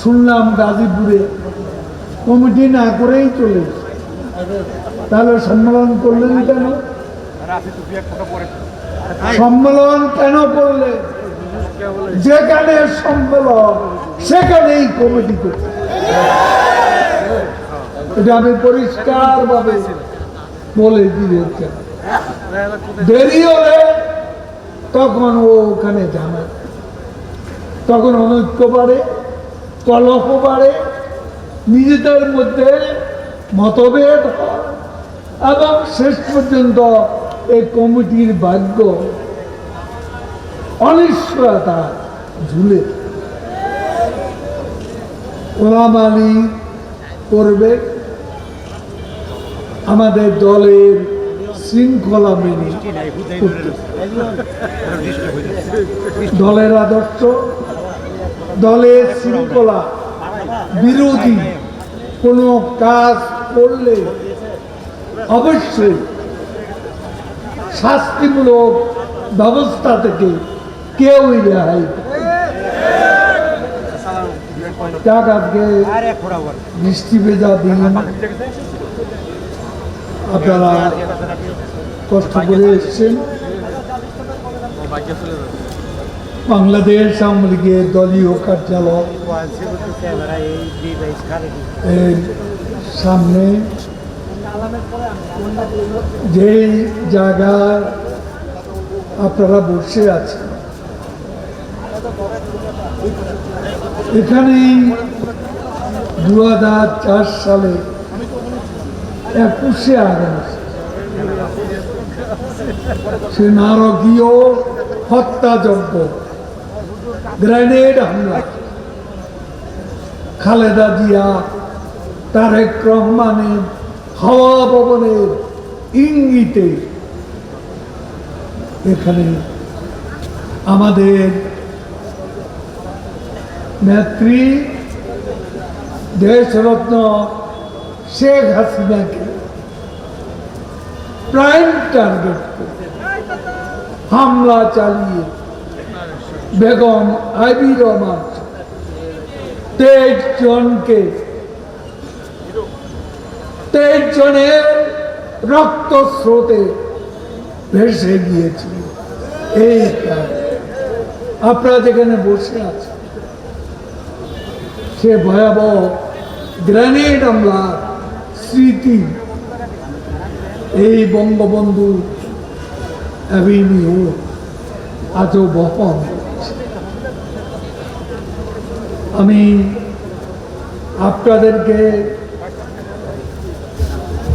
শুনলাম গাজীপুরে কমিটি না করেই চলে। তাহলে সম্মেলন করলেন কেন? সম্মেলন কেন করলে? যেখানে সম্মেলন, সেখানেই কমিটি করতে এটা আমি পরিষ্কার ভাবে বলে দিয়েছি। দেরি হলে তখন ও ওখানে জানা তখন অনৈক্য বাড়ে। কলহ বাড়ে, নিজেদের মধ্যে মতভেদ এবং শেষ পর্যন্ত এই কমিটির ভাগ্য অনিশ্চয়তা ঝুলে ওলাম আলী করবে, আমাদের দলের শৃঙ্খলা মেনে দলের আদর্শ দলের শৃঙ্খলা বিরোধী কোনো কাজ করলে অবশ্যই শাস্তিমূলক ব্যবস্থা থেকে কেউই রেহাই আজকে বৃষ্টি ভেজা দিন। আপনারা কষ্ট করে এসছেন। বাংলাদেশ আওয়ামী লীগের দলীয় কার্যালয়। সামনে যে জায়গা আপনারা বসে আছেন, এখানেই দু সালে একুশে আগস্ট সে নারকীয় হত্যাযজ্ঞ গ্রেনেড হামলা। খালেদা জিয়া, তারেক রহমানের হাওয়া ভবনের ইঙ্গিতে এখানে আমাদের নেত্রী দেশরত্ন শেখ হাসিনাকে প্রাইম টার্গেট হামলা চালিয়ে বেগম আইবি রহমান। তেইশ জনকে, তেইশ জনের রক্ত স্রোতে ভেসে গিয়েছিল এই আপনারা যেখানে বসে আছেন, সে ভয়াবহ গ্রেনেড হামলার স্মৃতি এই বঙ্গবন্ধু আজও বহন করছে। আমি আপনাদেরকে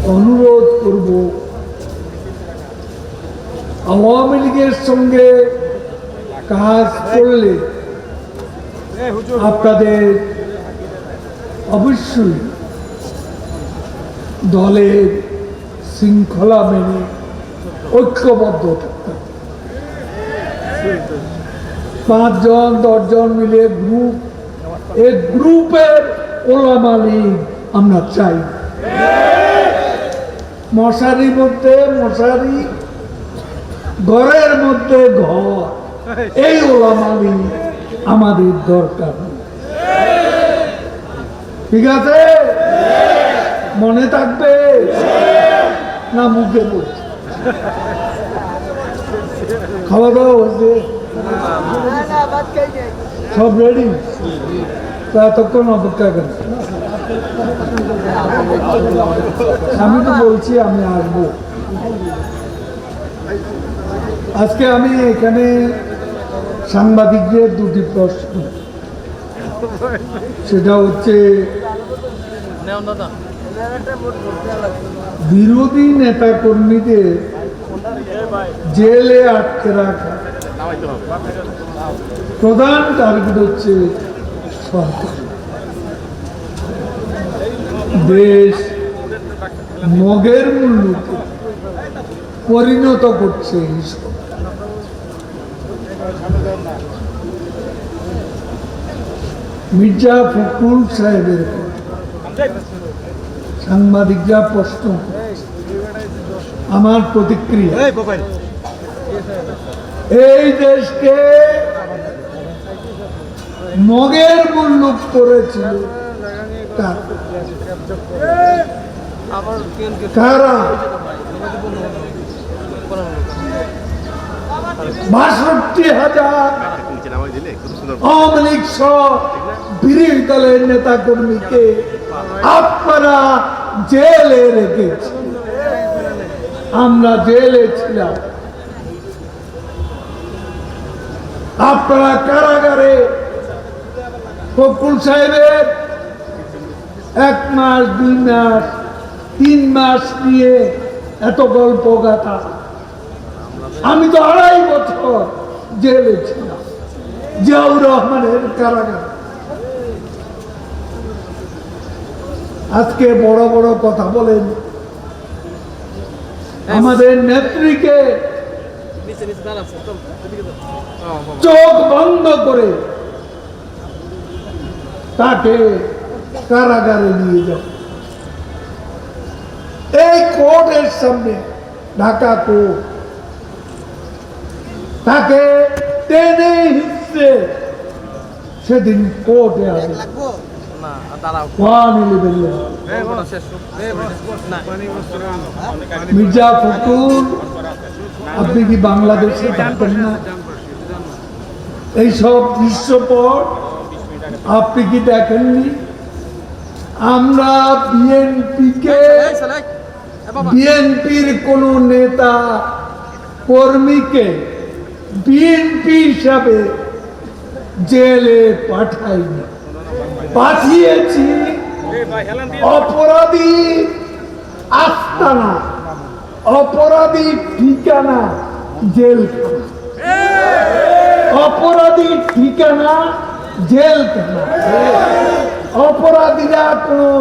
অনুরোধ করব আওয়ামী লীগের সঙ্গে কাজ করলে আপনাদের অবশ্যই দলের শৃঙ্খলা মেনে ঐক্যবদ্ধ থাকতে পাঁচজন দশজন মিলে গ্রুপ এই গ্রুপের ওলামালি আমরা চাই। মশারির মধ্যে মশারি, ঘরের মধ্যে ঘর, এই ওলামালি আমাদের দরকার। ঠিক আছে? মনে থাকবে? না, মুখে পড়ছে খাওয়া দাওয়া হয়েছে? সব রেডি অপেক্ষা আমি তো বলছি আমি আসব। আজকে আমি এখানে সাংবাদিকদের দুটি প্রশ্ন। সেটা হচ্ছে, বিরোধী নেতা কর্মীদের জেলে আটকে রাখা। প্রধান টার্গেট হচ্ছে সরকার দেশ মগের মূল্যকে পরিণত করছে মির্জা ফখরুল সাহেবের কথা। সাংবাদিকরা প্রশ্ন আমার প্রতিক্রিয়া এই দেশকে মগের মুল্লুক করেছিল কারা? কারা? বাষট্টি হাজার আওয়ামী নেতা কর্মীকে আপনারা জেলে রেখেছি আমরা জেলে ছিলাম। আপনারা কারাগারে ফকুল সাহেবের এক মাস দুই মাস তিন মাস নিয়ে এত গল্প গাথা। আমি তো আড়াই বছর জেলে ছিলাম জিয়াউর রহমানের কারাগার। আজকে বড় বড় কথা বলেন। আমাদের নেত্রীকে চোখ বন্ধ করে তাকে কারাগারে নিয়ে যাও এই কোর্টের সামনে ঢাকা কোর্ট তাকে টেনে হিসছে সেদিন কোর্টে আসে ওয়ান ইলেভেন মির্জা ফখরুল আপনি কি বাংলাদেশে থাকবেন না এইসব দৃশ্যপট আপনি কি দেখেননি? আমরা বিএনপিকে বিএনপির কোন নেতা কর্মীকে বিএনপি হিসাবে জেলে পাঠাইনি। পাঠিয়েছি অপরাধী আস্তানা অপরাধী ঠিকানা জেলখানা। অপরাধী ঠিকানা জেলখানা অপরাধীরা কোনো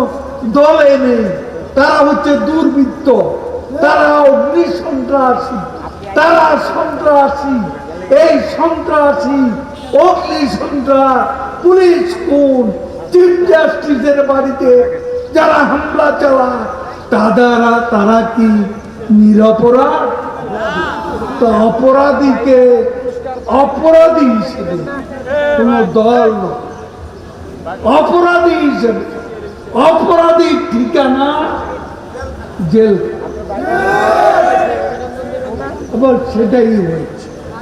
দলে নেই। তারা হচ্ছে দুর্বৃত্ত। তারা অগ্নি সন্ত্রাসী তারা সন্ত্রাসী। এই সন্ত্রাসী অগ্নি সন্ত্রাস পুলিশ কোন চিফ জাস্টিসের বাড়িতে যারা হামলা চালায় তারা তারা কি নিরপরাধ? অপরাধীকে অপরাধী হিসেবে কোন দল অপরাধী হিসেবে। অপরাধী ঠিকানা জেল। আবার সেটাই হয়।